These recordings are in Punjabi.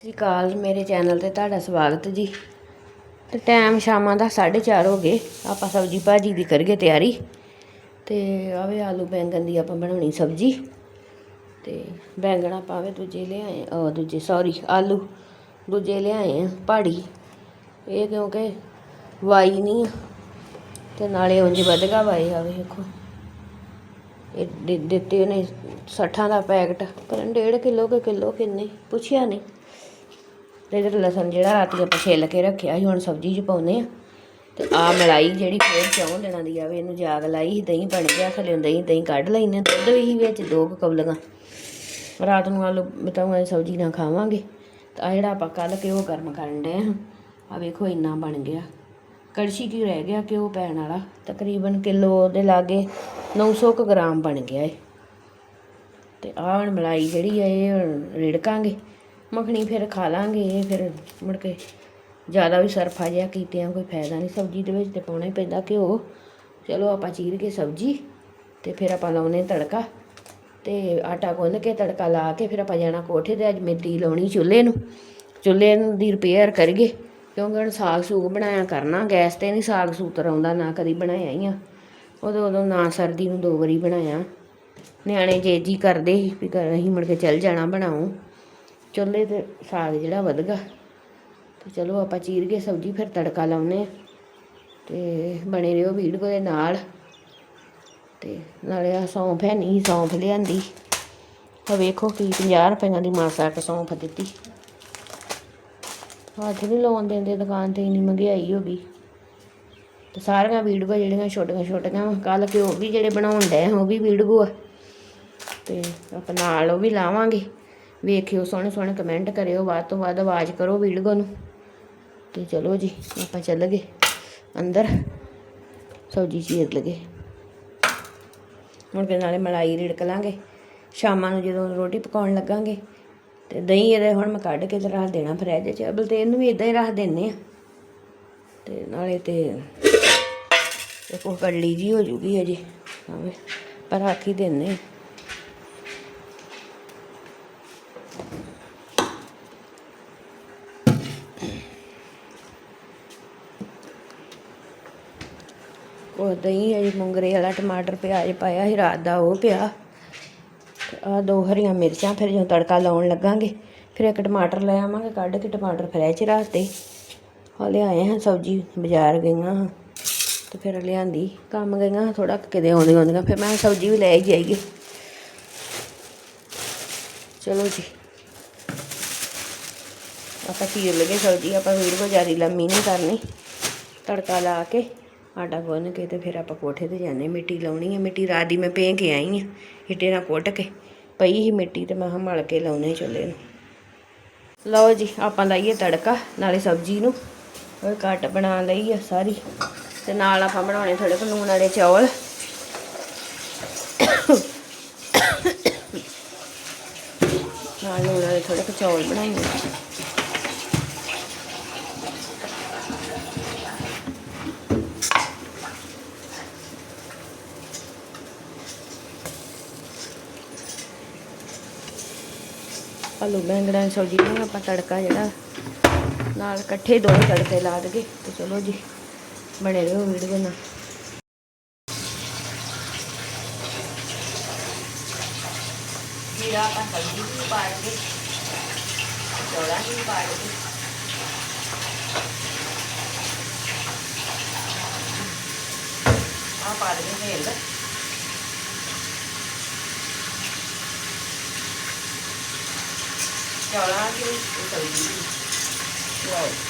ਸਤਿ ਸ਼੍ਰੀ ਅਕਾਲ, ਮੇਰੇ ਚੈਨਲ ਤੇ ਤੁਹਾਡਾ ਸਵਾਗਤ ਜੀ। ਤੇ ਟਾਈਮ ਸ਼ਾਮਾਂ ਦਾ 4:30 ਹੋ ਗਏ, ਆਪਾਂ ਸਬਜੀ ਭਾਜੀ ਦੀ ਕਰੀਏ ਤਿਆਰੀ। ਤੇ ਆਵੇ ਆਲੂ ਬੈਂਗਣ ਦੀ ਆਪਾਂ ਬਣਾਉਣੀ ਸਬਜੀ। ਤੇ ਬੈਂਗਣ ਆਪਾਂ ਆਵੇ ਦੂਜੇ ਲਿਆਏ ਉਹ ਦੂਜੇ ਸੌਰੀ ਆਲੂ ਦੂਜੇ ਲਿਆਏ ਆ ਪਹਾੜੀ ਇਹ ਕਿਉਂਕਿ ਵਾਈ ਨਹੀਂ ਆ, ਤੇ ਨਾਲੇ ਉਂਝ ਵਧਗਾ ਵਾਈ ਆਵੇ, ਵੇਖੋ। ਇਹ ਦੇ- ਦਿੱਤੇ ਉਹਨੇ 60 ਦਾ ਪੈਕਟ ਪਰ 1.5 ਕਿਲੋ ਕਿ ਕਿਲੋ ਕਿੰਨੇ, ਪੁੱਛਿਆ ਨਹੀਂ ਤੇ ਇਧਰ ਲਸਣ ਜਿਹੜਾ ਰਾਤੀ ਆਪਾਂ ਛਿੱਲ ਕੇ ਰੱਖਿਆ ਸੀ, ਹੁਣ ਸਬਜ਼ੀ 'ਚ ਪਾਉਨੇ ਆ। ਤੇ ਆ ਮਲਾਈ ਜਿਹੜੀ ਫੇਰ ਚੌਂ ਦਿਨਾਂ ਦੀ ਆਵੇ ਇਹਨੂੰ ਜਾਗ ਲਾਈ ਸੀ ਦਹੀਂ ਬਣ ਗਿਆ ਥੱਲੇ ਦਹੀਂ ਦਹੀਂ ਕੱਢ ਲੈਨੇ ਦੁੱਧ ਵੀ ਸੀ ਵਿੱਚ ਦੋ ਕੁ ਕੌਲੀਆਂ ਰਾਤ ਨੂੰ ਆਲੂ ਬਤਾਉਂ ਵਾਲੀ ਸਬਜ਼ੀ ਨਾ ਖਾਵਾਂਗੇ। ਤਾਂ ਆਹ ਜਿਹੜਾ ਆਪਾਂ ਕੱਲ ਘਿਓ ਗਰਮ ਕਰਨ ਡਏ ਹਾਂ ਆ ਵੇਖੋ ਇੰਨਾ ਬਣ ਗਿਆ। ਕੜਛੀ ਕੀ ਰਹਿ ਗਿਆ ਘਿਓ ਪੈਣ ਵਾਲਾ? ਤਕਰੀਬਨ ਕਿਲੋ ਦੇ ਲਾਗੇ 900 ਕੁ ਗ੍ਰਾਮ ਬਣ ਗਿਆ ਏ। ਤੇ ਆਹ ਹੁਣ ਮਲਾਈ ਜਿਹੜੀ ਹੈ ਇਹ ਰਿੜਕਾਂਗੇ। ਮੱਖਣੀ ਫਿਰ ਖਾ ਲਾਂਗੇ, ਫਿਰ ਮੁੜ ਕੇ ਜ਼ਿਆਦਾ ਵੀ ਸਰਫਾ ਜਿਹਾ ਕੀਤਿਆਂ ਕੋਈ ਫਾਇਦਾ ਨਹੀਂ ਸਬਜ਼ੀ ਦੇ ਵਿੱਚ ਤੇ ਪਾਉਣਾ ਹੀ ਪੈਂਦਾ ਘਿਓ। ਚਲੋ ਆਪਾਂ ਚੀਰ ਕੇ ਸਬਜ਼ੀ ਤੇ ਫਿਰ ਆਪਾਂ ਲਾਉਨੇ ਤੜਕਾ ਤੇ ਆਟਾ ਗੁੰਨ ਕੇ ਤੜਕਾ ਲਾ ਕੇ ਫਿਰ ਆਪਾਂ ਜਾਣਾ ਕੋਠੇ ਤੇ, ਅੱਜ ਮੇਤੀ ਲਾਉਣੀ ਚੁੱਲ੍ਹੇ ਨੂੰ। ਚੁੱਲ੍ਹੇ ਨੂੰ ਦੀ ਰਿਪੇਅਰ ਕਰੀਏ, ਕਿਉਂਕਿ ਹੁਣ ਸਾਗ ਸੂਗ ਬਣਾਇਆ ਕਰਨਾ, ਗੈਸ ਤੇ ਨਹੀਂ ਸਾਗ ਸੂਤਰ ਆਉਂਦਾ, ਨਾ ਕਦੀ ਬਣਾਇਆ ਹੀ ਆ। ਉਦੋਂ ਉਦੋਂ ਨਾ ਸਰਦੀ ਨੂੰ ਦੋ ਵਾਰੀ ਬਣਾਇਆ। ਨਿਆਣੇ ਜੇ ਜੀ ਕਰਦੇ ਵੀ ਘਰ ਅਸੀਂ ਮੁੜ ਕੇ ਚੱਲ ਜਾਣਾ ਬਣਾਓ ਚੁੱਲ੍ਹੇ ਤੇ ਸਾਗ ਜਿਹੜਾ ਵਧਗਾ। ਤੇ ਚਲੋ ਆਪਾਂ ਚੀਰ ਕੇ ਸਬਜ਼ੀ ਫਿਰ ਤੜਕਾ ਲਾਉਨੇ ਆ ਤੇ ਬਣੇ ਰਹੋ ਵੀਡੀਓ ਦੇ ਨਾਲ। ਤੇ ਨਾਲੇ ਆ ਸੌਂਫ ਹੈ ਨਹੀਂ ਸੌਂਫ ਲਿਆਂਦੀ। ਤਾਂ ਵੇਖੋ ਕੀ 50 ਰੁਪਈਆਂ ਦੀ ਮਾਸਾ ਕ ਸੌਂਫ ਦਿੱਤੀ। ਹੱਥ ਨਹੀਂ ਲਾਉਣ ਦਿੰਦੇ, ਦੁਕਾਨ ਤੇ ਇੰਨੀ ਮਹਿੰਗਾਈ ਹੋ ਗਈ। ਤੇ ਸਾਰੀਆਂ ਵੀਡੀਓ ਜਿਹੜੀਆਂ ਛੋਟੀਆਂ ਛੋਟੀਆਂ ਕੱਲ ਕਿ ਉਹ ਵੀ ਜਿਹੜੇ ਬਣਾਉਣ ਡਏ, ਉਹ ਵੀ ਵੀਡੀਓ ਆ। ਤੇ ਆਪਾਂ ਨਾਲ ਉਹ ਵੀ ਲਾਵਾਂਗੇ। ਵੇਖਿਓ ਸੋਹਣੇ ਸੋਹਣੇ ਕਮੈਂਟ ਕਰਿਓ, ਵੱਧ ਤੋਂ ਵੱਧ ਆਵਾਜ਼ ਕਰੋ ਵੀਡੀਓ ਨੂੰ। ਤੇ ਚਲੋ ਜੀ, ਆਪਾਂ ਚੱਲ ਗਏ ਅੰਦਰ ਸਬਜ਼ੀ ਚੀਰ ਲਗੇ। ਹੁਣ ਫਿਰ ਨਾਲੇ ਮਲਾਈ ਰਿੜਕ ਲਾਂਗੇ। ਸ਼ਾਮਾਂ ਨੂੰ ਜਦੋਂ ਰੋਟੀ ਪਕਾਉਣ ਲੱਗਾਂਗੇ, ਤੇ ਦਹੀਂ ਇਹਦੇ ਹੁਣ ਮੈਂ ਕੱਢ ਕੇ ਤੇ ਰੱਖ ਦੇਣਾ ਫਰਿੱਜ 'ਚ। ਅਬਲ ਤੇ ਇਹਨੂੰ ਵੀ ਇਦਾਂ ਹੀ ਰੱਖ ਦਿੰਨੇ ਆ। ਤੇ ਨਾਲੇ ਤੇ ਇੱਕ ਉਹ ਕੱਲੀ ਜੀ ਹੋ ਜੂਗੀ ਅਜੇ ਪਰ ਰੱਖ ਹੀ ਦਿੰਨੇ ਆ ਉਹ ਦਹੀਂ ਅਜੇ ਮੁੰਗਰੇ ਵਾਲਾ, ਟਮਾਟਰ ਪਿਆਜ਼ ਪਾਇਆ ਸੀ, ਰਾਤ ਦਾ ਉਹ ਪਿਆ। ਆ ਦੋ ਹਰੀਆਂ ਮਿਰਚਾਂ, ਫਿਰ ਜਦੋਂ ਤੜਕਾ ਲਾਉਣ ਲੱਗਾਂਗੇ, ਫਿਰ ਇੱਕ ਟਮਾਟਰ ਲੈ ਆਵਾਂਗੇ, ਕੱਢ ਕੇ ਟਮਾਟਰ ਫਰਿੱਜ 'ਚ ਰੱਖ ਤੇ ਹਾਲੇ ਆਏ ਹਾਂ, ਸਬਜ਼ੀ ਬਾਜ਼ਾਰ ਗਈਆਂ ਹਾਂ, ਤੇ ਫਿਰ ਲਿਆਂਦੀ। ਕੰਮ ਗਈਆਂ ਥੋੜਾ ਕਿਤੇ ਆਉਂਦੀਆਂ ਆਉਂਦੀਆਂ, ਫਿਰ ਮੈਂ ਸਬਜ਼ੀ ਵੀ ਲੈ ਹੀ ਜਾਈਏ ਚਲੋ ਜੀ। ਆਪਾਂ ਚੀਰ ਲਗੇ ਸਬਜ਼ੀ ਆਪਾਂ ਵੀਡੀਓ ਜਾਰੀ ਲੰਮੀ ਨਹੀਂ ਕਰਨੀ। ਤੜਕਾ ਲਾ ਕੇ ਆਟਾ ਗੁੰਨ ਕੇ ਤੇ ਫਿਰ ਆਪਾਂ ਕੋਠੇ ਤੇ ਜਾਂਦੇ ਮਿੱਟੀ ਲਾਉਣੀ ਹੈ, ਮਿੱਟੀ ਰਾਤ ਦੀ ਮੈਂ ਭੇਂ ਕੇ ਆਈ ਹਾਂ ਹਿੱਟੇ ਨਾਲ ਕੁੱਟ ਕੇ ਪਈ ਸੀ ਮਿੱਟੀ ਤੇ ਮੈਂ ਕਿਹਾ ਮਲ ਕੇ ਲਾਉਣੇ ਚੁੱਲ੍ਹੇ ਨੂੰ। ਲਓ ਜੀ, ਆਪਾਂ ਲਾਈਏ ਤੜਕਾ, ਨਾਲੇ ਸਬਜ਼ੀ ਨੂੰ। ਉਹ ਕੱਟ ਬਣਾ ਲਈ ਆ ਸਾਰੀ। ਤੇ ਨਾਲ ਆਪਾਂ ਬਣਾਉਣੇ ਥੋੜੇ ਕੁ ਲੂਣ ਵਾਲੇ ਚੌਲ। ਨਾਲ ਲੂਣ ਵਾਲੇ ਥੋੜੇ ਕੁ ਚੌਲ ਬਣਾਈਏ ਆਲੂ ਬੈਂਗਣਾਂ ਸਬਜ਼ੀ ਨੂੰ ਆਪਾਂ ਤੜਕਾ ਜਿਹੜਾ ਨਾਲ ਇਕੱਠੇ ਦੋਵੇਂ ਤੜਕੇ ਲਾ ਦਗੇ ਤੇ ਚਲੋ ਜੀ, ਬਣੇ ਰਹੋ ਵੀਡੀਓ ਨਾਲ। ਜੀਰਾ ਆਪਾਂ ਸਬਜ਼ੀ ਵੀ ਪਾ ਕੇ, ਚੌਲਾਂ ਵੀ ਪਾ ਕੇ। ਆ ਪਾ ਦੇ ਤੇਲ। ਚੌਲਾਂ ਦੀ ਤੇ ਸਬਜ਼ੀ ਦੀ ਵਾਓ ਸਬਜ਼ੀ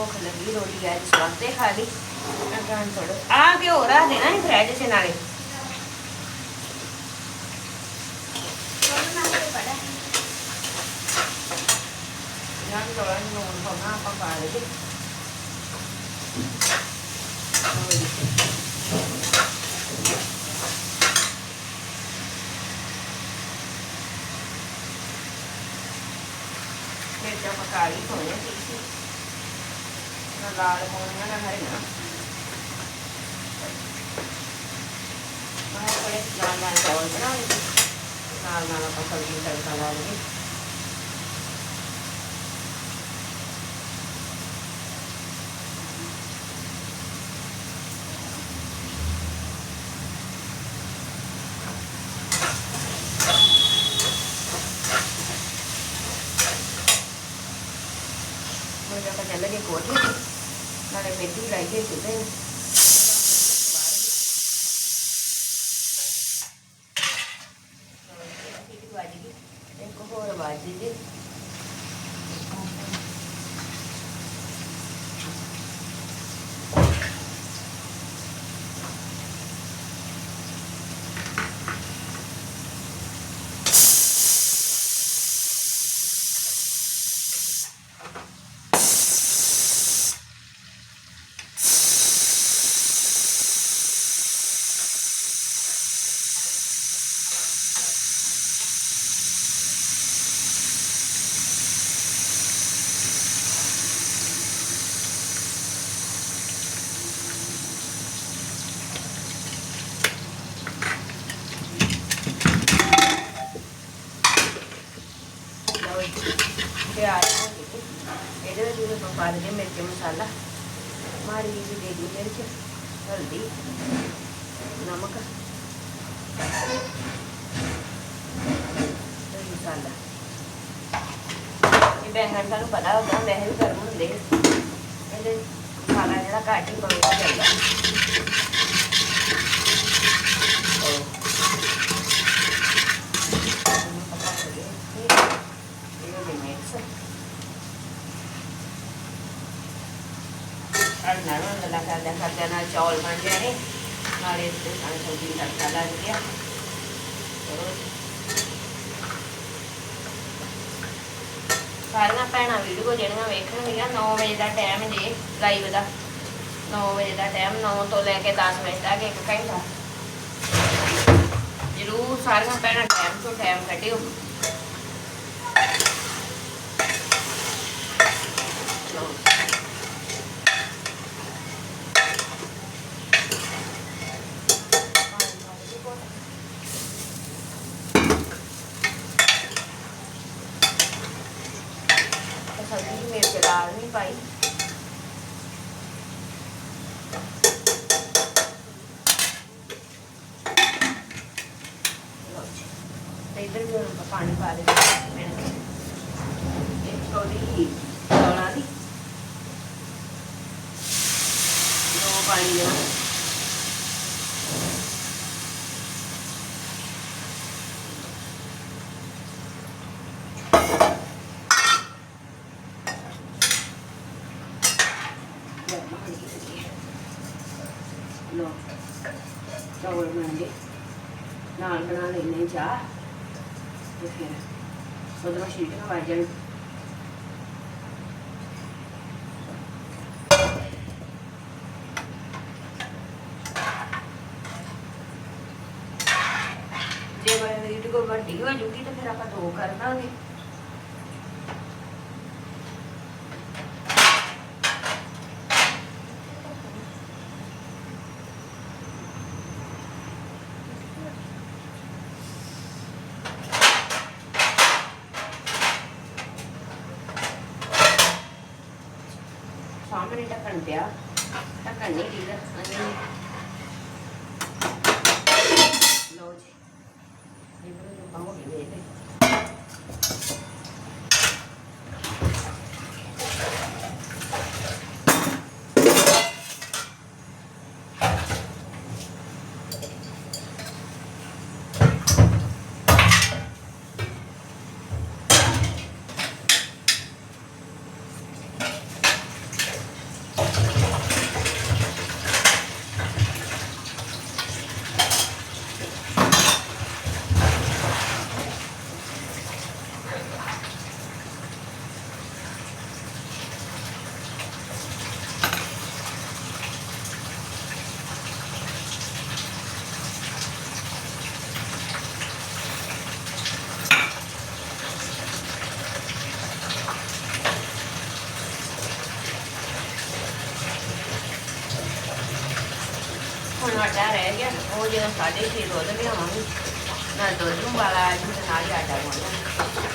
ਭੁੱਖ ਲੱਗੀ ਰੋਟੀ ਅੱਜ ਸਵਾਤੇ ਖਾ ਲਈ ਅਗਾਂ ਥੋੜਾ ਆ ਕੇ ਹੋ ਰਹਾ ਦੇਣਾ ਹੀ ਫਰੈਸ਼ ਚ ਨਾਲੇ ਜਾਂ ਥੋੜਾ ਨੂਨ ਪਾਉਣਾ ਆਪਾਂ ਪਾ ਲਈਏ ਮਿਰਚਾਂ ਪਕਾ ਲਈ Nalalo mo nga na rin ah. Mga kulit na nga sa oras na. Nalalo pa sa lintang talaga eh. ਲਾਲ ਹੋਣੀਆਂ ਨਾ ਹਰੀਆਂ ਮੈਂ ਕੋਲੇ ਨਾਲ ਨਾਲ ਚੌਲ ਬਣਾ ਲਈ ਨਾਲ ਨਾਲ ਆਪਾਂ ਸਬਜ਼ੀ ਨੂੰ ਤੜਕਾ ਲਾ ਲਈਏ ਮੈਂ ਜਦੋਂ ਚੱਲ ਗਏ ਕੋਠੇ ਤੇ ਨਾਲੇ ਮੇਥੀ ਲਾਈ ਗਈ ਸੁਦੇ ਨੂੰ ਇੱਕ ਹੋਰ ਵਾਜੀ ਜੀ ਲਓ ਜੀ ਪਿਆਜ਼ ਹੋ ਗਏ ਜੀ। ਇਹਦੇ ਵਿੱਚ ਵੀ ਆਪਾਂ ਪਾ ਦੇਈਏ ਮਿਰਚ ਮਸਾਲਾ ਮਾੜੀ ਜਿਹੀ ਦੇ ਦੀ ਮਿਰਚ ਹਲਦੀ ਨਮਕ। ਤੇ ਮਸਾਲਾ ਇਹ ਬੈਂਗਣ ਤੁਹਾਨੂੰ ਪਤਾ ਹੁੰਦਾ ਵੈਸੇ ਵੀ ਗਰਮ ਹੁੰਦੇ ਆ। ਇਹਦੇ ਮਸਾਲਾ ਜਿਹੜਾ ਘੱਟ ਹੀ ਪਵੇਗਾ ਚਾਹੀਦਾ ਨਾਲ ਨਾਲ ਗੱਲਾਂ ਕਰਦਿਆਂ ਕਰਦਿਆਂ ਨਾਲ ਚੌਲ ਬਣ ਜਾਣੇ ਨਾਲੇ ਤੇ ਨਾਲ ਸਬਜ਼ੀ ਦਾ ਤੜਕਾ ਲੱਗ ਗਿਆ। ਚਲੋ। ਸਾਰੀਆਂ ਭੈਣਾਂ ਵੀਡੀਓ ਜਿਹੜੀਆਂ ਵੇਖਣਗੀਆਂ 9 ਵਜੇ ਦਾ ਟਾਈਮ ਜੇ ਲਾਈਵ ਦਾ। 9 ਵਜੇ ਦਾ ਟਾਈਮ 9 ਤੋਂ ਲੈ ਕੇ 10 ਵਜੇ ਤੱਕ ਇੱਕ ਘੰਟਾ। ਜ਼ਰੂਰ ਸਾਰੀਆਂ ਭੈਣਾਂ ਟਾਈਮ ਤੋਂ ਟਾਈਮ ਕੱਢਿਓ। ਲਓ। ਸਬਜ਼ੀ ਨਹੀਂ ਪਾਈ। ਲਓ ਇੱਧਰ ਵੀ ਹੁਣ ਆਪਾਂ ਪਾਣੀ ਪਾ ਦੇ ਲੋ ਚੌਲ ਬਣਾਂਗੇ ਨਾਲ ਬਣਾ ਲੈਣੇ ਚਾਹ। ਤੇ ਫਿਰ ਉਧਰੋਂ ਸ਼ੀਟਾਂ ਵੱਜ ਜੇ ਮੈਂ ਰੀਡ ਕੋ ਵੱਡੀ ਹੋ ਜੂਗੀ ਤਾਂ ਫਿਰ ਆਪਾਂ ਦੋ ਕਰ ਦਾਂਗੇ। ਸਾਹਮਣੇ ਢੱਕਣ ਪਿਆ ਢੱਕਣ ਨਹੀਂ ਦੀਦਾ ਲਓ ਜੀ ਇਹ ਬੜੇ ਕੰਮ ਹੋ ਗਏ ਨੇ ਨੂੰ ਆਟਾ ਰਹਿ ਗਿਆ ਉਹ ਜਦੋਂ ਸਾਢੇ ਛੇ ਦੁੱਧ ਲਿਆਵਾਂਗੇ ਨਾਲ ਦੁੱਧ ਨੂੰ ਵਾਲਾ ਆ ਜੂ ਤੇ ਨਾਲ ਹੀ ਆਟਾ ਗੁੰਨਣਾ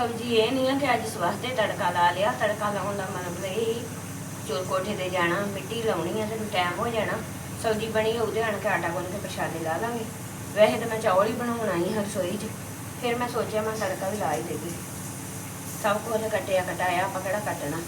ਸਬਜ਼ੀ ਇਹ ਨਹੀਂ ਆ ਕਿ ਅੱਜ ਸਵਾਸਤੇ ਤੜਕਾ ਲਾ ਲਿਆ, ਤੜਕਾ ਲਾਉਣ ਦਾ ਮਤਲਬ ਇਹ ਹੀ ਚੋਰ ਕੋਠੇ ਤੇ ਜਾਣਾ, ਮਿੱਟੀ ਲਾਉਣੀ ਆ ਤੇ ਟਾਈਮ ਹੋ ਜਾਣਾ। ਸਬਜ਼ੀ ਬਣੀ ਹੋਊ ਤੇ ਆਣ ਕੇ ਆਟਾ ਗੁੰਨ ਕੇ ਪ੍ਰਸ਼ਾਦੇ ਲਾ ਲਾਂਗੇ। ਵੈਸੇ ਤਾਂ ਮੈਂ ਚੌਲ ਹੀ ਬਣਾਉਣਾ ਹੀ ਹਰ ਰਸੋਈ 'ਚ, ਫਿਰ ਮੈਂ ਸੋਚਿਆ ਮੈਂ ਤੜਕਾ ਵੀ ਲਾ ਹੀ ਦੇਗੀ ਸਭ ਕੁਝ ਕੱਟਿਆ ਕਟਾਇਆ ਆਪਾਂ ਕਿਹੜਾ ਕੱਟਣਾ?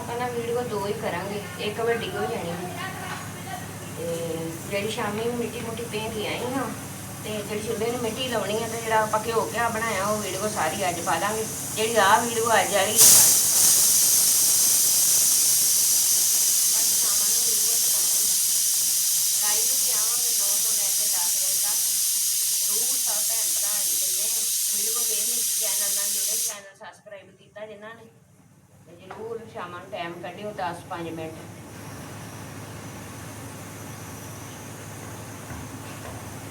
ਆਪਾਂ ਨਾ ਵੀਡੀਓ ਦੋ ਹੀ ਕਰਾਂਗੇ। ਇੱਕ ਵੱਡੀ ਹੋ ਜਾਣੀ ਹੈ। ਤੇ ਜਿਹੜੀ ਸ਼ਾਮੀ ਨੂੰ ਮਿੱਟੀ ਮੁੱਟੀ ਪੇ ਕੇ ਆਈ ਹਾਂ, ਤੇ ਜਿਹੜੀ ਚੁੱਲ੍ਹੇ ਨੂੰ ਮਿੱਟੀ ਲਾਉਣੀ ਹੈ ਤੇ ਜਿਹੜਾ ਆਪਾਂ ਘਿਓ ਕਿਆ ਬਣਾਇਆ, ਉਹ ਵੀਡੀਓ ਸਾਰੀ ਅੱਜ ਪਾ ਦਾਂਗੇ। ਜਿਹੜੀ ਆਹ ਵੀਡੀਓ ਅੱਜ ਵਾਲੀ ਹੈ ਅੱਜ ਸ਼ਾਮਾਂ ਨੂੰ ਵੀਡੀਓ ਪਾਵਾਂਗੇ ਲਾਈਵ ਵੀ ਆਵਾਂਗੇ 9 ਤੋਂ ਲੈ ਕੇ 10 ਵਜੇ ਤੱਕ। ਜ਼ਰੂਰ ਸਭ ਭੈਣ ਭਰਾ ਜਿਹੜੇ ਵੀਡੀਓ ਵੇਖਦੇ ਚੈਨਲ ਨਾਲ ਜੁੜੇ, ਚੈਨਲ ਸਬਸਕ੍ਰਾਈਬ ਕੀਤਾ ਜਿਨ੍ਹਾਂ ਨੇ। ਤੇ ਜ਼ਰੂਰ ਸ਼ਾਮਾਂ ਨੂੰ ਟਾਈਮ ਕੱਢਿਓ 10-5 ਮਿੰਟ।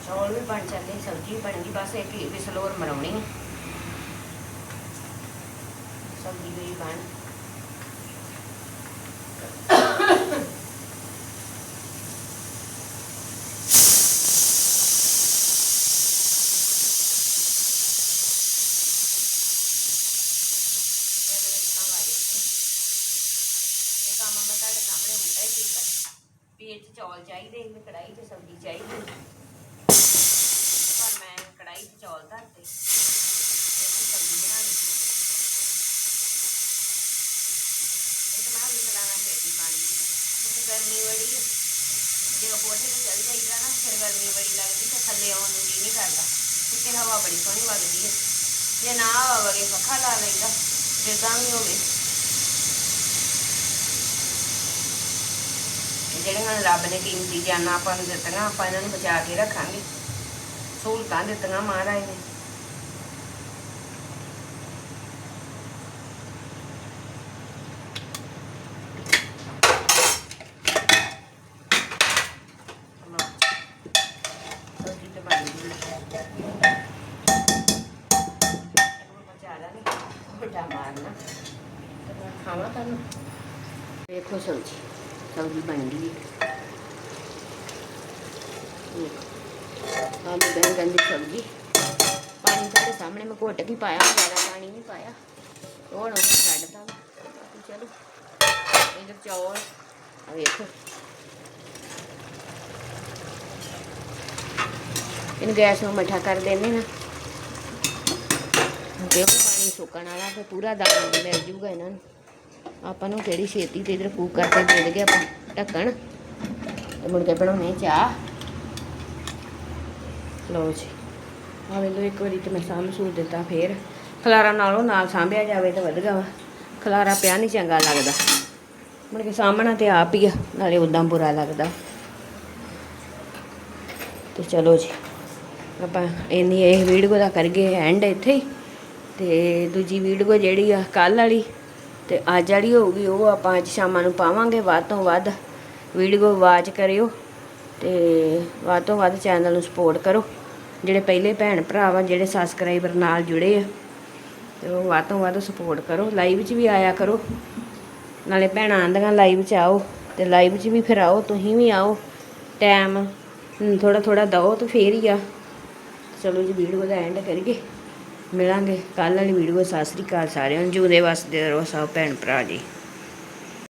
ਚੌਲ ਵੀ ਬਣ ਚੱਲੇ, ਸਬਜ਼ੀ ਵੀ ਬਣ ਗਈ, ਬਸ ਇੱਕ ਹੀ ਮਰਾਉਣੀ। ਹੈ ਸਬਜ਼ੀ ਵੀ ਬਣ ਇਹਦੇ ਵਿੱਚ ਨਾ ਵਾਰੀ ਇਹ ਕੰਮ ਮੈਂ ਤੁਹਾਡੇ ਸਾਹਮਣੇ ਹੁੰਦਾ ਹੀ ਕੀਤਾ ਵੀ ਇਹ 'ਚ ਚੌਲ ਚਾਹੀਦੇ ਸੀ ਕੜਾਈ 'ਚ ਸਬਜ਼ੀ ਚਾਹੀਦੀ। ਪਰ ਮੈਂ ਕੜਾਈ 'ਚ ਚੌਲ ਧਰਤੇ, ਤੇ ਸਬਜ਼ੀ ਬਣਾਉਣੀ। ਇੱਕ ਮੈਂ ਵੀ ਚਲਾਣਾ ਖੇਤੀ ਪਾਣੀ ਕਿਉਂਕਿ ਗਰਮੀ ਬੜੀ ਹੈ ਜੇ ਉਹ ਕੋਠੇ ਤੇ ਚੱਲ ਜਾਈਦਾ ਨਾ, ਫਿਰ ਗਰਮੀ ਬੜੀ ਲੱਗਦੀ, ਤੇ ਥੱਲੇ ਆਉਣ ਨੂੰ ਜੀ ਨਹੀਂ ਕਰਦਾ। ਕਿਉਂਕਿ ਹਵਾ ਬੜੀ ਸੋਹਣੀ ਵਗਦੀ ਹੈ ਜੇ ਨਾ ਹਵਾ ਵਗੇ, ਪੱਖਾ ਲਾ ਲਈਦਾ ਜਿੱਦਾਂ ਵੀ ਹੋਵੇ। ਜਿਹੜੇ ਹੁਣ ਰੱਬ ਨੇ ਕੀਮਤੀ ਜਾਨਾਂ ਆਪਾਂ ਨੂੰ ਦਿੱਤੀਆਂ ਆਪਾਂ ਇਹਨਾਂ ਨੂੰ ਬਚਾ ਕੇ ਰੱਖਾਂਗੇ। ਸਹੂਲਤਾਂ ਦਿੱਤੀਆਂ ਮਹਾਰਾਜ ਨੇ। ਮਾਰਨਾ। ਖਾਵਾਂ ਤੁਹਾਨੂੰ। ਵੇਖੋ ਸਬਜ਼ੀ। ਸਬਜ਼ੀ ਬਣ ਗਈ। ਹੈ ਆਲੂ ਬੈਂਗਣ ਦੀ ਸਬਜ਼ੀ। ਪਾਣੀ ਤੁਹਾਡੇ ਸਾਹਮਣੇ ਮੈਂ ਘੁੱਟ ਕੇ ਪਾਇਆ, ਜ਼ਿਆਦਾ ਪਾਣੀ ਨਹੀਂ ਪਾਇਆ। ਹੁਣ ਉਹ ਛੱਡਦਾ ਚਲੋ ਇਧਰ ਚੌਲ ਆ ਵੇਖੋ। ਇਹਨੂੰ ਗੈਸ ਨੂੰ ਮੱਠਾ ਕਰ ਦਿੰਦੇ ਨਾ ਦੇਖੋ ਪਾਣੀ ਸੁੱਕਣ ਵਾਲਾ ਤੇ ਪੂਰਾ ਦਾਣਾ ਮਿਲ ਜੂਗਾ ਇਹਨਾਂ ਨੂੰ। ਆਪਾਂ ਨੂੰ ਕਿਹੜੀ ਛੇਤੀ ਤੇ ਇਧਰ ਫੂਕ ਕਰਕੇ ਦੇ ਦੇਗੇ ਆਪਾਂ, ਢੱਕਣ। ਤੇ ਮੁੜ ਕੇ ਬਣਾਉਣੇ ਚਾਹ। ਲਓ ਜੀ। ਆ ਵੇਲੋ ਇੱਕ ਵਾਰੀ ਤੇ ਮੈਂ ਸਾਂਭ ਸੂਟ ਦਿੱਤਾ ਫੇਰ। ਖਲਾਰਾ ਨਾਲੋਂ ਨਾਲ ਸਾਂਭਿਆ ਜਾਵੇ ਤਾਂ ਵਧੀਆ ਵਾ। ਖਲਾਰਾ ਪਿਆ ਨਹੀਂ ਚੰਗਾ ਲੱਗਦਾ। ਮੁੜ ਕੇ ਸਾਂਭਣਾ ਤੇ ਆਪ ਹੀ ਆ, ਨਾਲੇ ਉਦਾਂ ਬੁਰਾ ਲੱਗਦਾ। ਤੇ ਚਲੋ ਜੀ, ਆਪਾਂ ਇੰਨੀ ਇਹ ਵੀਡੀਓ ਦਾ ਕਰਗੇ ਐਂਡ ਇੱਥੇ ਹੀ। ਤੇ ਦੂਜੀ ਵੀਡੀਓ ਜਿਹੜੀ ਆ ਕੱਲ ਵਾਲੀ ਤੇ ਅੱਜ ਵਾਲੀ ਹੋਊਗੀ ਉਹ ਆਪਾਂ ਅੱਜ ਸ਼ਾਮਾਂ ਨੂੰ ਪਾਵਾਂਗੇ। ਵੱਧ ਤੋਂ ਵੱਧ ਵੀਡੀਓ ਵਾਚ ਕਰਿਓ ਤੇ ਵੱਧ ਤੋਂ ਵੱਧ ਚੈਨਲ ਨੂੰ ਸਪੋਰਟ ਕਰੋ। ਜਿਹੜੇ ਪਹਿਲੇ ਭੈਣ ਭਰਾ ਵਾ, ਜਿਹੜੇ ਸਬਸਕ੍ਰਾਈਬਰ ਨਾਲ ਜੁੜੇ ਆ, ਤੇ ਉਹ ਵੱਧ ਤੋਂ ਵੱਧ ਸਪੋਰਟ ਕਰੋ। ਲਾਈਵ 'ਚ ਵੀ ਆਇਆ ਕਰੋ। ਨਾਲੇ ਭੈਣਾਂ ਆਂਦੀਆਂ ਲਾਈਵ 'ਚ ਆਓ ਤੇ ਲਾਈਵ 'ਚ ਵੀ ਫਿਰ ਆਓ, ਤੁਸੀਂ ਵੀ ਆਓ। ਟਾਈਮ ਥੋੜਾ ਥੋੜਾ ਦਓ ਤੇ ਫੇਰ ਹੀ ਆ। ਚਲੋ ਜੀ ਵੀਡੀਓ ਦਾ ਐਂਡ ਕਰੀਏ। ਮਿਲਾਂਗੇ। ਕੱਲ ਵਾਲੀ ਵੀਡੀਓ ਸਤਿ ਸ੍ਰੀ ਅਕਾਲ ਸਾਰਿਆਂ ਨੂੰ। ਜੂਦੇ ਵਸਦੇ ਰਹੋ ਸਭ ਭੈਣ ਭਰਾ ਜੀ।